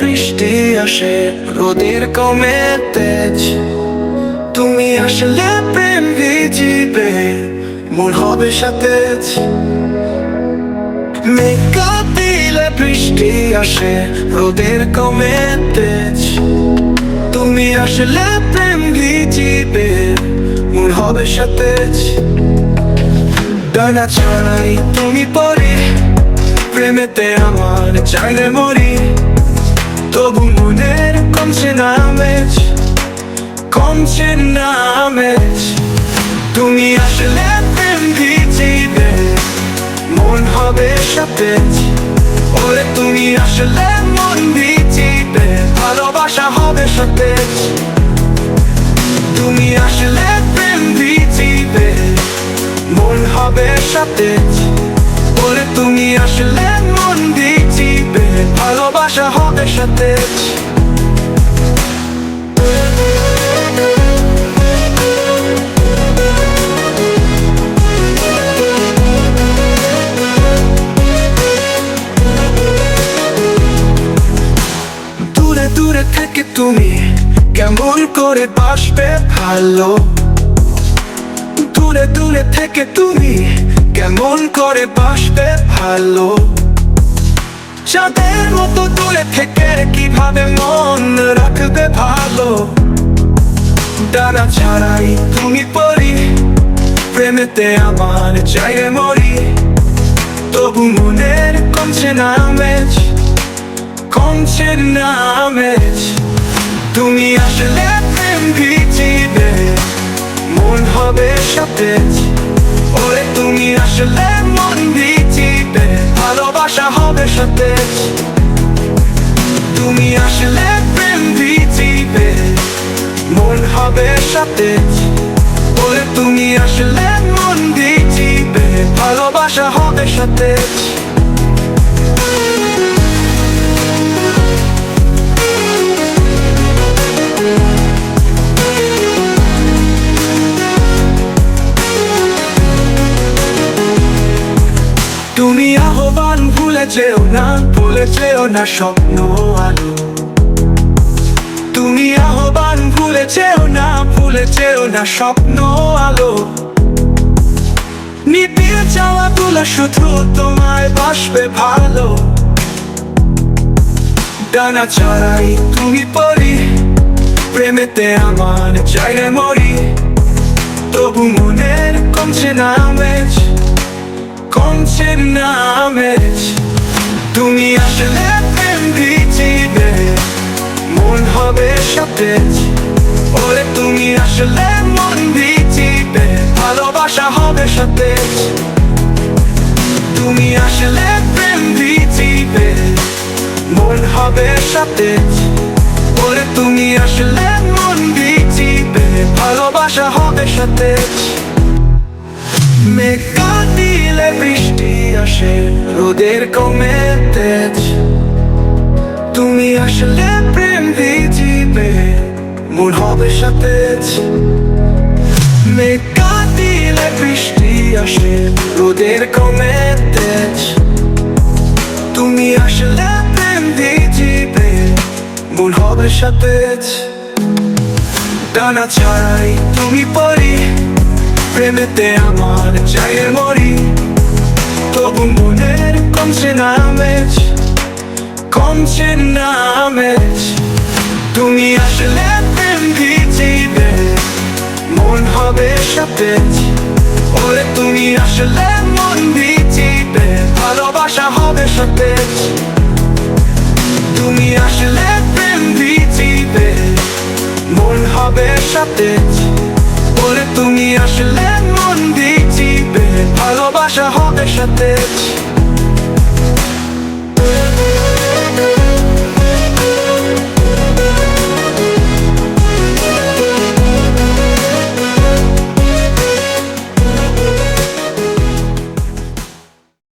বৃষ্টি আসে, রোদের কমে তেজ। তুমি আসলে প্রেম ভিজিবে মন হবে সতেজ। মেঘা দিলে বৃষ্টি আসে, রোদের কমে তেজ। তুমি আসলে প্রেম ভিজিবে মন হবে সতেজ। ডানা ছাড়াই তুমি পরে, প্রেমেতে আমার চাইলে মরি। তবু মনের কমছে না আমেজ, কমছে না আমেজ। তুমি আসলে প্রেম ভিজিবে মন হবে সতেজ। ওরে, তুমি আসলে মন ভিজিবে ভালোবাসা হবে সতেজ। তুমি আসলে প্রেম ভিজিবে মন হবে সতেজ। ওরে, তুমি আসলে ভালোবাসা হবে সতেজ দূরে দূরে থেকে তুমি কেমন করে বাসবে ভালো? দূরে দূরে থেকে তুমি কেমন করে বাসবে ভালো? চাঁদের মতো দূরে থেকে কীভাবে মন রাখবে ভালো? ডানা ছাড়াই তুমি পরি, প্রেমেতে আমার চাইলে মরি। তবু মনের কমছে না আমেজ কমছে না আমেজ তুমি আসলে প্রেম ভিজিবে, মন হবে সতেজ। ওরে, তুমি আসলে ভালোবাসা হবে সতেজ তুমি আসলে প্রেম ভিজিবে, মন হবে সতেজ বলে তুমি আসলে মন ভিজিবে, ভালোবাসা হবে সতেজ তুমি আহ্বান ভুলে যেও না, ভুলে যেও না স্বপ্ন আলো। তুমি আহ্বান ভুলে যেও না, ভুলে যেও না স্বপ্ন আলো। তুলা শুধু তোমায় বাসবে ভালো। ডানা ছাড়াই তুমি পরি, প্রেমেতে আমার চাইলে মরি। তবু মনের কমছে না আমেজ কমছে না আমেজ। তুমি আসলে প্রেম ভিজিবে মন হবে সতেজ ওরে, তুমি আসলে মন ভিজিবে ভালোবাসা হবে সতেজ তুমি আসলে প্রেম ভিজিবে মন হবে সতেজ ওরে, তুমি আসলে মন ভিজিবে ভালোবাসা হবে সতেজ মেঘা দিলে বৃষ্টি আসে, রোদের কমে তেজ। তুমি আসলে প্রেম ভিজিবে মন হবে সতেজ। মেঘা বৃষ্টি আসে, রোদের কমে তেজ। তুমি আসলে প্রেম ভিজিবে মন হবে সতেজ। ডানা ছাড়াই তুমি পরি প্রেমেতে আমার চাইয়ে মরি। তবু মনের কমছে না আমেজ, কমছে না আমেজ। তুমি আসলে প্রেম ভিজিবে মন হবে সতেজ। ওরে, তুমি আসলে মন ভিজিবে ভালোবাসা হবে সতেজ। তুমি আসলে প্রেম ভিজিবে মন হবে সতেজ। ওরে, তুমি আসলে ভালোবাসা হবে সতেজ।